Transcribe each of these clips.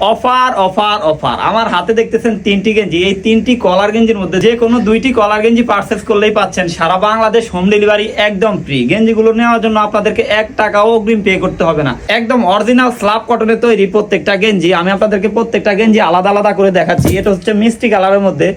Offer offer offer. আমার হাতে দেখতেছেন তিনটি গেঞ্জি। এই তিনটি কলার গেঞ্জির মধ্যে যে কোনো দুইটি কলার গেঞ্জি পারচেস করলেই পাচ্ছেন সারা বাংলাদেশ হোম ডেলিভারি একদম ফ্রি গেঞ্জিগুলো নেওয়ার জন্য আপনাদেরকে এক টাকাও অগ্রিম পে করতে হবে না। একদম অরিজিনাল স্লাব কটনের তৈরি প্রত্যেকটা গেঞ্জি। আমি আপনাদেরকে প্রত্যেকটা গেঞ্জি আলাদা আলাদা করে দেখাচ্ছি। এটা হচ্ছে মিষ্টি কালারের মধ্যে।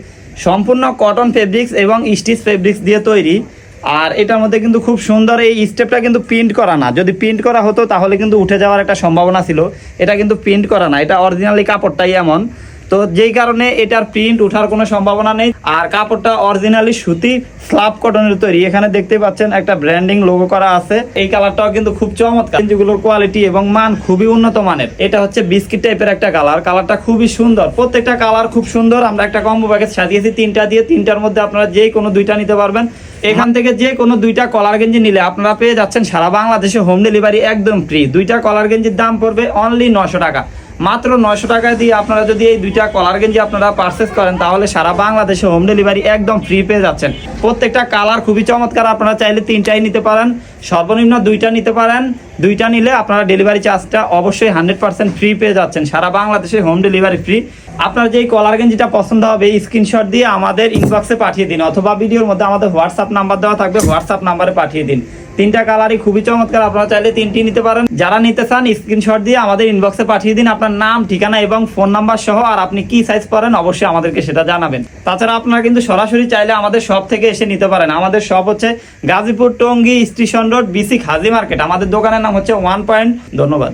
সম্পূর্ণ কটন ফেব্রিক্স এবং স্টিচ ফেব্রিক্স দিয়ে তৈরি। আর এটার মধ্যে কিন্তু খুব সুন্দর এই স্টেপটা কিন্তু প্রিন্ট করা না। যদি প্রিন্ট করা হতো, তাহলে কিন্তু উঠে যাওয়ার একটা সম্ভাবনা ছিল। এটা কিন্তু প্রিন্ট করা না। এটা অরিজিনালি কাপড়টাই এমন। তো যেই কারণে এটার প্রিন্ট ওঠার কোনো সম্ভাবনা নেই। আর কাপড়টা অরিজিনালি সুতি স্লাব কটনের তৈরি। এখানে দেখতে পাচ্ছেন একটা ব্র্যান্ডিং লোগো করা আছে। এই কালারটাও কিন্তু খুব চমৎকার। যেগুলোর কোয়ালিটি এবং মান খুবই উন্নত মানের। এটা হচ্ছে বিস্কিট টাইপের একটা কালার কালারটা খুবই সুন্দর। প্রত্যেকটা কালার খুব সুন্দর। আমরা একটা কম্বো প্যাকেজ সাজিয়েছি। তিনটা দিয়ে তিনটার মধ্যে আপনারা যে কোনো দুইটা নিতে পারবেন। এখান থেকে যে কোনো দুইটা কলার গেঞ্জি নিলে আপনারা পেয়ে যাচ্ছেন সারা বাংলাদেশে হোম ডেলিভারি একদম ফ্রি দুইটা কলার গেঞ্জির দাম পড়বে অনলি নশো টাকা। মাত্র নয়শো টাকা দিয়ে আপনারা যদি এই দুইটা কলার গেঞ্জি আপনারা পারচেস করেন, তাহলে সারা বাংলাদেশে হোম ডেলিভারি একদম ফ্রি পেয়ে যাচ্ছেন। প্রত্যেকটা কালার খুবই চমৎকার, আপনারা চাইলে তিনটাই নিতে পারেন। সর্বনিম্ন দুইটা নিতে পারেন। দুইটা নিলে আপনারা ডেলিভারি চার্জটা অবশ্যই হান্ড্রেড পার্সেন্ট ফ্রি পেয়ে যাচ্ছেন। সারা বাংলাদেশে হোম ডেলিভারি ফ্রি আপনার যেই কলার গেঞ্জিটা পছন্দ হবে স্ক্রিনশট দিয়ে আমাদের ইনবক্সে পাঠিয়ে দিন, অথবা ভিডিওর মধ্যে আমাদের হোয়াটসঅ্যাপ নাম্বার দেওয়া থাকবে হোয়াটসঅ্যাপ নাম্বারে পাঠিয়ে দিন। তিনটা কালারই খুবই চমৎকার। আপনারা চাইলে তিনটি নিতে পারেন। যারা নিতে চান স্ক্রিনশট দিয়ে আমাদের ইনবক্সে পাঠিয়ে দিন আপনার নাম, ঠিকানা এবং ফোন নাম্বার সহ, আর আপনি কি সাইজ পরেন অবশ্যই আমাদেরকে সেটা জানাবেন। তাছাড়া আপনারা কিন্তু সরাসরি চাইলে আমাদের শপ থেকে এসে নিতে পারেন। আমাদের শপ হচ্ছে Gazipur Tongi station road BC Haji market আমাদের দোকানের নাম হচ্ছে ওয়ান পয়েন্ট ধন্যবাদ।